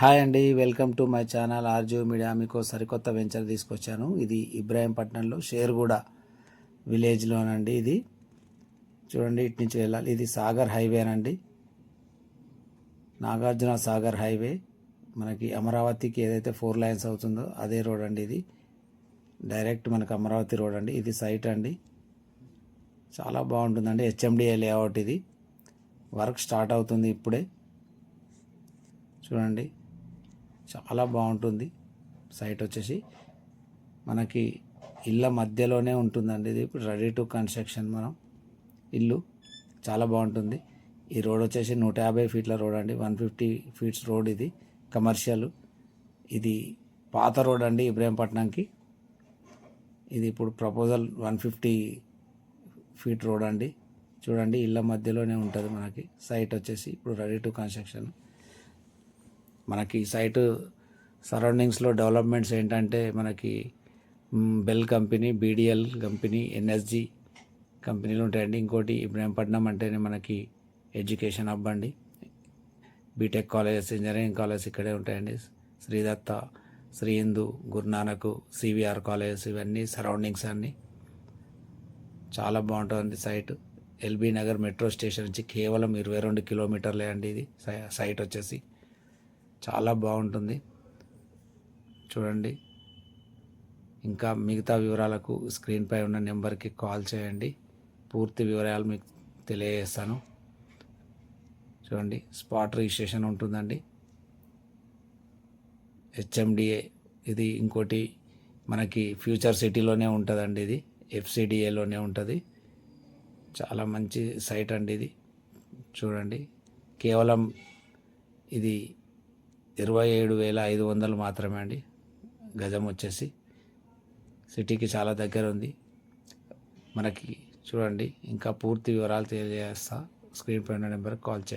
Hi అండి welcome to my channel Arjo Media. మీకు సరికొత్త వెంచర్ తీసుకొచ్చాను. ఇది ఇబ్రాహీంపట్నంలో షేర్గూడ విలేజ్లోనండి ఇది. చూడండి ఇటు నుంచి వెళ్ళాలి. ఇది సాగర్ హైవేనండి నాగార్జున సాగర్ హైవే. మనకి అమరావతికి ఏదైతే ఫోర్ లైన్స్ అవుతుందో అదే రోడ్ అండి ఇది. డైరెక్ట్ మనకి అమరావతి రోడ్ అండి. ఇది సైట్ అండి. చాలా బాగుంటుందండి. హెచ్ఎండిఏ లేఅవుట్ ఇది. వర్క్ స్టార్ట్ అవుతుంది ఇప్పుడే. చూడండి. చాలా బాగుంటుంది. సైట్ వచ్చేసి మనకి ఇళ్ళ మధ్యలోనే ఉంటుందండి ఇది. ఇప్పుడు రెడీ టు కన్స్ట్రక్షన్ మనం. ఇల్లు చాలా బాగుంటుంది. ఈ రోడ్ వచ్చేసి నూట యాభై ఫీట్ల రోడ్ అండి. వన్ ఫిఫ్టీ ఫీట్స్ రోడ్ ఇది. కమర్షియల్. ఇది పాత రోడ్ అండి ఇబ్రహీంపట్నంకి. ఇది ఇప్పుడు proposal one fifty feet road అండి. చూడండి ఇళ్ళ మధ్యలోనే ఉంటుంది మనకి. సైట్ వచ్చేసి ఇప్పుడు రెడీ టు కన్స్ట్రక్షన్. మనకి సైటు సరౌండింగ్స్లో డెవలప్మెంట్స్ ఏంటంటే మనకి bell company BDL company NSG కంపెనీలు ఉంటాయండి. ఇంకోటి ఇబ్రాహీంపట్నం అంటేనే మనకి ఎడ్యుకేషన్ హబ్ అండి. బీటెక్ కాలేజెస్ ఇంజనీరింగ్ కాలేజెస్ ఇక్కడే ఉంటాయండి. శ్రీదత్త శ్రీ హిందూ గురునానక్ సివిఆర్ కాలేజెస్ ఇవన్నీ సరౌండింగ్స్ అన్నీ. చాలా బాగుంటుంది site. LB Nagar metro station నుంచి కేవలం ఇరవై రెండు కిలోమీటర్లే అండి ఇది. సై- సైట్ వచ్చేసి. చాలా బాగుంటుంది. చూడండి. ఇంకా మిగతా వివరాలకు స్క్రీన్పై ఉన్న నెంబర్కి కాల్ చేయండి. పూర్తి వివరాలు మీకు తెలియజేస్తాను. చూడండి. స్పాట్ రిజిస్ట్రేషన్ ఉంటుందండి. హెచ్ఎండిఏ ఇది ఇంకోటి మనకి ఫ్యూచర్ సిటీలోనే ఉంటుందండి ఇది. ఎఫ్సిడిఏలోనే ఉంటుంది. చాలా మంచి సైట్ అండి ఇది. చూడండి. కేవలం ఇది ఇరవై ఏడు వేల ఐదు వందలు మాత్రమే అండి. గజం వచ్చేసి సిటీకి చాలా దగ్గర ఉంది. మనకి చూడండి ఇంకా పూర్తి వివరాలు తెలియజేస్తా. స్క్రీన్ పైన నెంబర్కి కాల్ చేయండి.